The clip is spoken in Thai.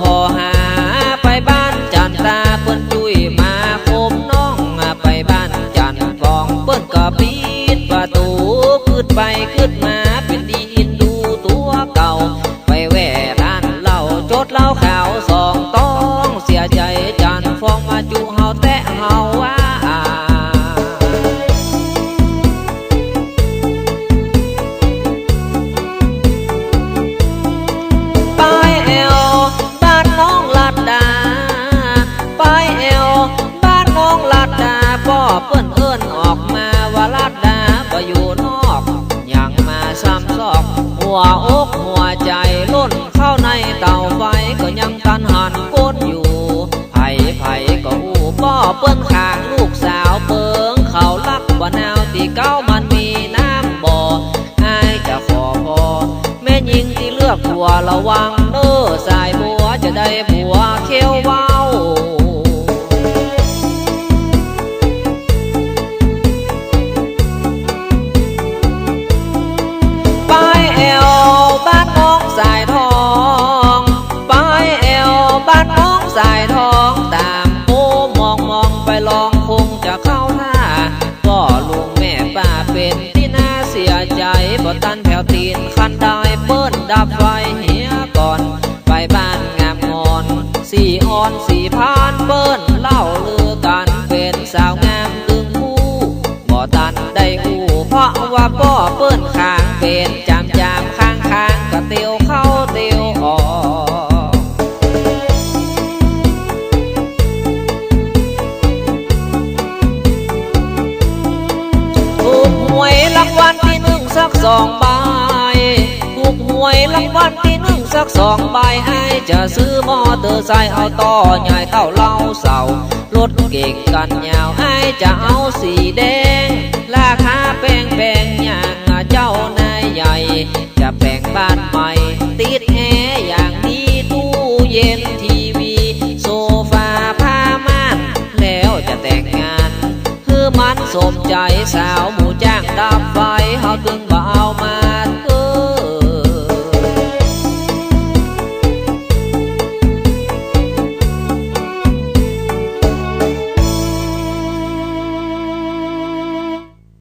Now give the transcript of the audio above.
พอหา ไปบ้านจันตาเปิ้นจุยมาโคมน้องไปบ้านจันฟองเปิ้นก็ปิดประตูขึ้นไปขึ้นมาเป็นดีอินดูตัวเก่า ไปแว่ร้านเหล้าจดเหล้าขาวสองต หัวอกหัวใจล้นเข้าในเตาไฟก็ยังตันหันก้นอยู่ไผ่ไผ่ก็หูพ่อเปิ้นขางลูกสาวเปิงเขาลักบ่นาวที่เก้ามันมีน้ำบ่อายจะขอพอแม่หญิงที่เลือกผัวระวังเด้อสายบัวจะได้ผัวเขียวว้า ตีนคันได้เปิ้นดับไฟเหียก่อน ไปบ้านงามงอน สี่ออนสี่พานเปิ้นเล่าลือกันเป็นสาวงามตึงคู่บ่ตันได้คู่เพราะว่าพ่อเปิ้นข้างเป็น สักสองใบไอ้จะซื้อมอเตอร์ไซค์เอาต่อใหญ่เต้าเล่าเสารถเก่งกันยาวไอ้จะเอาสีแดง ราคาแพงแพงอย่างเจ้านายใหญ่ จะแปลงบ้านใหม่ ติดแอร์อย่างดีตู้เย็นทีวี โซฟาผ้าม่านแล้วจะแต่งงานคือมันสมใจสาวหมูจ้างดับไฟเฮาตึงบอกมา